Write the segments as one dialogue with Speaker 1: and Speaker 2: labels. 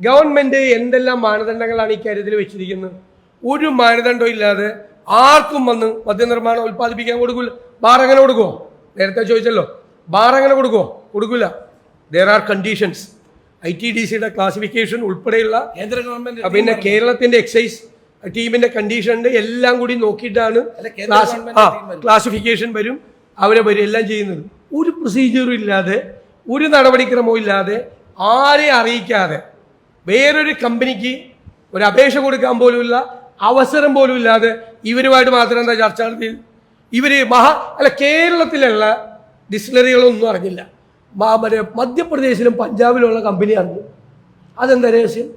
Speaker 1: Government എന്തെല്ലാം മാനദണ്ഡങ്ങളാണ് ഈ കാര്യത്തിൽ വെച്ചിരിക്കുന്നത്? ഒരു മാനദണ്ഡവും ഇല്ലാതെ ആർക്കും വന്ന് മദ്യനിർമ്മാണം ഉൽപ്പാദിപ്പിക്കാൻ കൊടുക്കില്ല ബാർ അങ്ങനെ കൊടുക്കുമോ നേരത്തെ ചോദിച്ചല്ലോ. ബാർ അങ്ങനെ കൊടുക്കുമോ കൊടുക്കില്ല there are conditions I T D സിയുടെ ക്ലാസിഫിക്കേഷൻ ഉൾപ്പെടെയുള്ള
Speaker 2: കേന്ദ്ര ഗവൺമെന്റ്
Speaker 1: പിന്നെ കേരളത്തിന്റെ എക്സൈസ് ടീമിന്റെ കണ്ടീഷനുണ്ട് എല്ലാം കൂടി നോക്കിയിട്ടാണ് ആ ക്ലാസിഫിക്കേഷൻ വരും. അവരെ വരും എല്ലാം ചെയ്യുന്നത്. ഒരു പ്രൊസീജിയറും ഇല്ലാതെ ഒരു നടപടിക്രമവും ഇല്ലാതെ ആരെ അറിയിക്കാതെ വേറൊരു കമ്പനിക്ക് ഒരു അപേക്ഷ കൊടുക്കാൻ പോലുമില്ല അവസരം പോലും ഇല്ലാതെ ഇവരുമായിട്ട് മാത്രം എന്താ ചർച്ച നടത്തി ഇവർ മഹാ അല്ല കേരളത്തിലുള്ള ഡിസ്റ്റിലറികളൊന്നും അറിഞ്ഞില്ല. മറ്റേ മധ്യപ്രദേശിലും പഞ്ചാബിലുള്ള കമ്പനി അറിഞ്ഞു. അതെന്താ രഹസ്യം?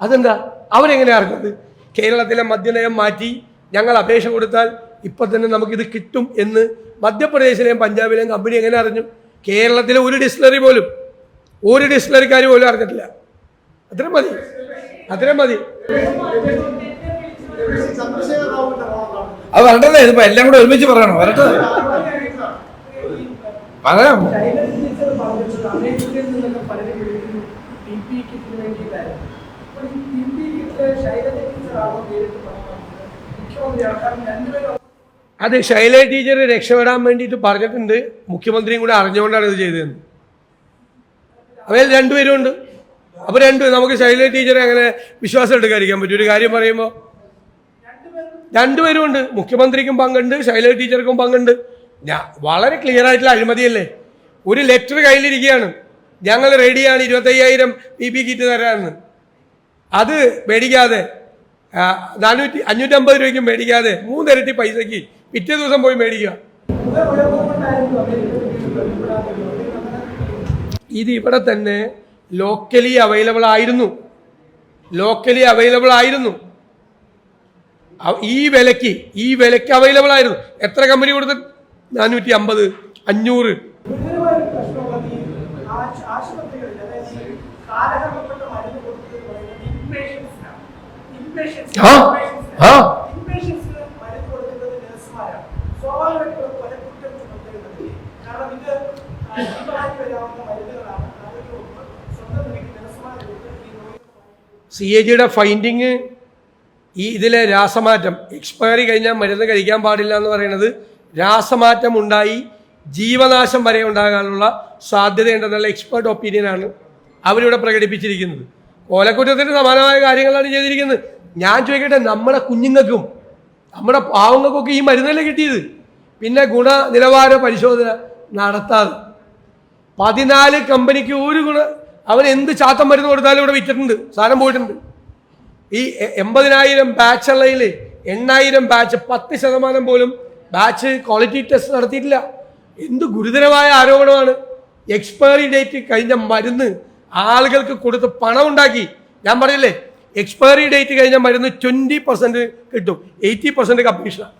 Speaker 1: അതെന്താ? അവരെങ്ങനെ അറിഞ്ഞത്? കേരളത്തിലെ മദ്യനയം മാറ്റി ഞങ്ങൾ അപേക്ഷ കൊടുത്താൽ ഇപ്പൊ തന്നെ നമുക്കിത് കിട്ടും എന്ന് മധ്യപ്രദേശിലെയും പഞ്ചാബിലെയും കമ്പനി എങ്ങനെ അറിഞ്ഞു? കേരളത്തിലെ ഒരു ഡിസ്റ്റിലറി പോലും ഒരു ഡിസ്റ്റിലറിക്കാർ പോലും അറിഞ്ഞിട്ടില്ല. അത്രയും മതി. അത്രയും മതി.
Speaker 2: അത് വരണ്ടല്ലേ? ഇതിപ്പോ എല്ലാം കൂടെ ഒരുമിച്ച് പറയണോ? വരട്ടെ. പറയാം.
Speaker 1: അത് ശൈല ടീച്ചർ രക്ഷപ്പെടാൻ വേണ്ടിയിട്ട് പറഞ്ഞിട്ടുണ്ട്. മുഖ്യമന്ത്രിയും കൂടെ അറിഞ്ഞുകൊണ്ടാണ് ഇത് ചെയ്തതെന്ന്. അവയിൽ രണ്ടുപേരും ഉണ്ട്. അപ്പോൾ രണ്ട് നമുക്ക് ശൈല ടീച്ചറെ അങ്ങനെ വിശ്വാസം എടുക്കാതിരിക്കാൻ പറ്റും. ഒരു കാര്യം പറയുമ്പോൾ രണ്ടുപേരും ഉണ്ട്. മുഖ്യമന്ത്രിക്കും പങ്കുണ്ട് ശൈല ടീച്ചർക്കും പങ്കുണ്ട്. ഞാൻ വളരെ ക്ലിയർ ആയിട്ടുള്ള അഴിമതിയല്ലേ? ഒരു ലെറ്റർ കയ്യിലിരിക്കുകയാണ്. ഞങ്ങൾ റെഡിയാണ് ഇരുപത്തയ്യായിരം പി പി കിറ്റ് തരാമെന്ന് അത് മേടിക്കാതെ നാനൂറ്റി അഞ്ഞൂറ്റമ്പത് രൂപയ്ക്ക് മേടിക്കാതെ മൂന്നിരട്ടി പൈസയ്ക്ക് പിറ്റേ ദിവസം പോയി മേടിക്കുക. ഇത് ഇവിടെ തന്നെ ലോക്കലി അവൈലബിൾ ആയിരുന്നു. ലോക്കലി അവൈലബിൾ ആയിരുന്നു. ഈ വിലക്ക് ഈ വിലക്ക് അവൈലബിൾ ആയിരുന്നു. എത്ര കമ്പനി കൊടുത്ത്? നാനൂറ്റി അമ്പത് അഞ്ഞൂറ്.
Speaker 3: ഗുരുതരമായ
Speaker 1: സി എ ജിയുടെ ഫൈൻഡിങ് ഈ ഇതിലെ രാസമാറ്റം. എക്സ്പയറി കഴിഞ്ഞാൽ മരുന്ന് കഴിക്കാൻ പാടില്ല എന്ന് പറയുന്നത് രാസമാറ്റം ഉണ്ടായി ജീവനാശം വരെ ഉണ്ടാകാനുള്ള സാധ്യതയുണ്ടെന്നുള്ള എക്സ്പേർട്ട് ഒപ്പീനിയനാണ് അവരിവിടെ പ്രകടിപ്പിച്ചിരിക്കുന്നത്. ഓലക്കുറ്റത്തിന് സമാനമായ കാര്യങ്ങളാണ് ചെയ്തിരിക്കുന്നത്. ഞാൻ ചോദിക്കട്ടെ നമ്മുടെ കുഞ്ഞുങ്ങൾക്കും നമ്മുടെ പാവങ്ങൾക്കൊക്കെ ഈ മരുന്നല്ലേ കിട്ടിയത്? പിന്നെ ഗുണ നിലവാര പരിശോധന നടത്താതെ. പതിനാല് കമ്പനിക്ക് ഒരു ഗുണ അവൻ എന്ത് ചാത്തം മരുന്ന് കൊടുത്താലും ഇവിടെ വിറ്റിട്ടുണ്ട് സാധനം പോയിട്ടുണ്ട്. ഈ എൺപതിനായിരം ബാച്ച് ഉള്ളതിൽ എണ്ണായിരം ബാച്ച് പത്ത് ശതമാനം പോലും ബാച്ച് ക്വാളിറ്റി ടെസ്റ്റ് നടത്തിയിട്ടില്ല. എന്ത് ഗുരുതരമായ ആരോപണമാണ്. എക്സ്പയറി ഡേറ്റ് കഴിഞ്ഞ മരുന്ന് ആളുകൾക്ക് കൊടുത്ത് പണം ഉണ്ടാക്കി. ഞാൻ പറയില്ലേ എക്സ്പയറി ഡേറ്റ് കഴിഞ്ഞ മരുന്ന് ട്വന്റി പെർസെന്റ് കിട്ടും എയ്റ്റി പെർസെന്റ് കമ്മീഷനാണ്